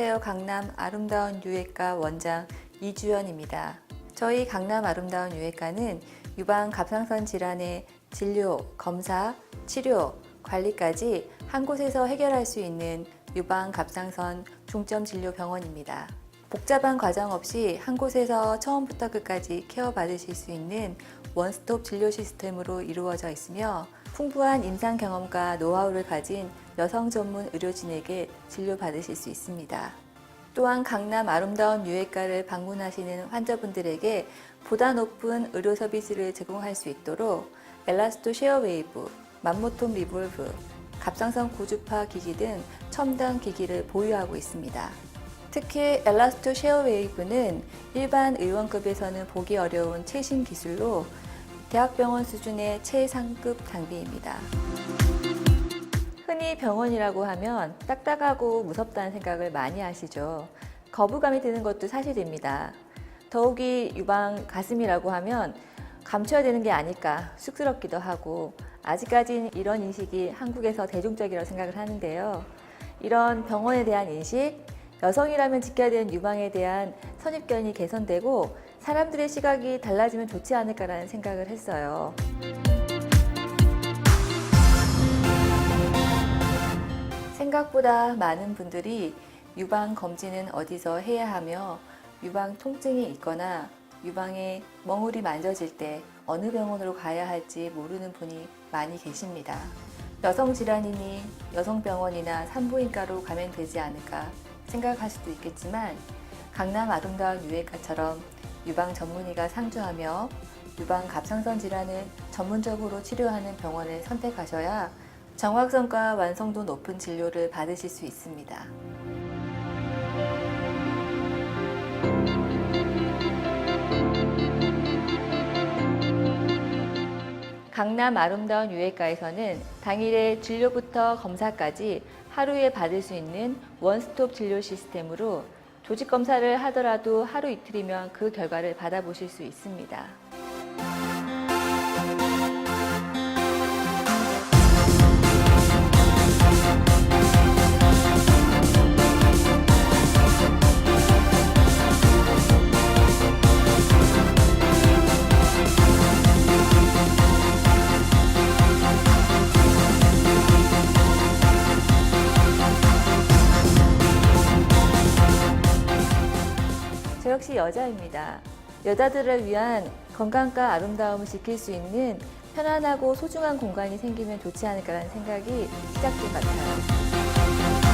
안녕하세요. 강남 아름다운 유해과 원장 이주연입니다. 저희 강남 아름다운 유해과는 유방 갑상선 질환의 진료, 검사, 치료, 관리까지 한 곳에서 해결할 수 있는 유방 갑상선 중점 진료 병원입니다. 복잡한 과정 없이 한 곳에서 처음부터 끝까지 케어 받으실 수 있는 원스톱 진료 시스템으로 이루어져 있으며 풍부한 임상 경험과 노하우를 가진 여성 전문 의료진에게 진료 받으실 수 있습니다. 또한 강남 아름다운 유해과를 방문하시는 환자분들에게 보다 높은 의료 서비스를 제공할 수 있도록 엘라스토 쉐어웨이브, 맘모톰 리볼브, 갑상선 고주파 기기 등 첨단 기기를 보유하고 있습니다. 특히 엘라스토 쉐어웨이브는 일반 의원급에서는 보기 어려운 최신 기술로 대학병원 수준의 최상급 장비입니다. 흔히 병원이라고 하면 딱딱하고 무섭다는 생각을 많이 하시죠. 거부감이 드는 것도 사실입니다. 더욱이 유방 가슴이라고 하면 감춰야 되는 게 아닐까 쑥스럽기도 하고 아직까진 이런 인식이 한국에서 대중적이라고 생각을 하는데요. 이런 병원에 대한 인식, 여성이라면 지켜야 되는 유방에 대한 선입견이 개선되고 사람들의 시각이 달라지면 좋지 않을까라는 생각을 했어요. 생각보다 많은 분들이 유방 검진은 어디서 해야 하며 유방 통증이 있거나 유방에 멍울이 만져질 때 어느 병원으로 가야 할지 모르는 분이 많이 계십니다. 여성 질환이니 여성병원이나 산부인과로 가면 되지 않을까 생각할 수도 있겠지만 강남 아름다운 유해과처럼 유방 전문의가 상주하며 유방 갑상선 질환을 전문적으로 치료하는 병원을 선택하셔야 정확성과 완성도 높은 진료를 받으실 수 있습니다. 강남 아름다운 유해과에서는 당일에 진료부터 검사까지 하루에 받을 수 있는 원스톱 진료 시스템으로 조직 검사를 하더라도 하루 이틀이면 그 결과를 받아보실 수 있습니다. 역시 여자입니다. 여자들을 위한 건강과 아름다움을 지킬 수 있는 편안하고 소중한 공간이 생기면 좋지 않을까라는 생각이 시작된 것 같아요.